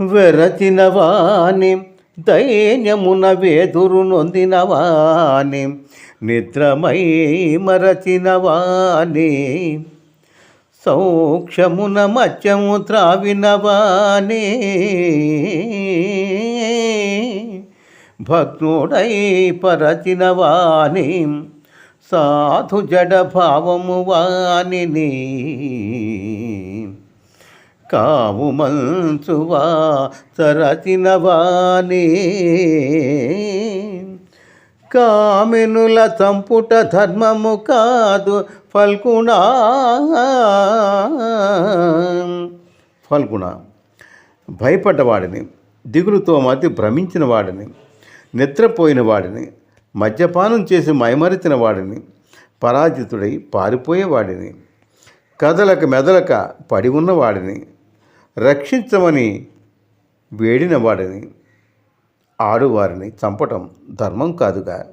వెరచిన వాణి దైన్యమున వేదురు నొందిన వాణి నిద్రమై మరచిన వాణి సౌక్షమున మత్యము త్రావిన వాణి భగ్నుడై పరచిన వాణి సాధు జడ భావము వాణిని కావు మంచువా తరచిన వాణి కామెనుల చంపుట ధర్మము కాదు ఫల్గుణ. ఫల్గుణ. భయపడ్డవాడిని దిగులుతో మతి భ్రమించిన వాడిని నిద్రపోయిన వాడిని మద్యపానం చేసి మైమరిచిన వాడిని పరాజితుడై పారిపోయేవాడిని కదలక మెదలక పడి ఉన్నవాడిని రక్షించమని వేడిన వాడిని ఆడువారిని చంపటం ధర్మం కాదుగా.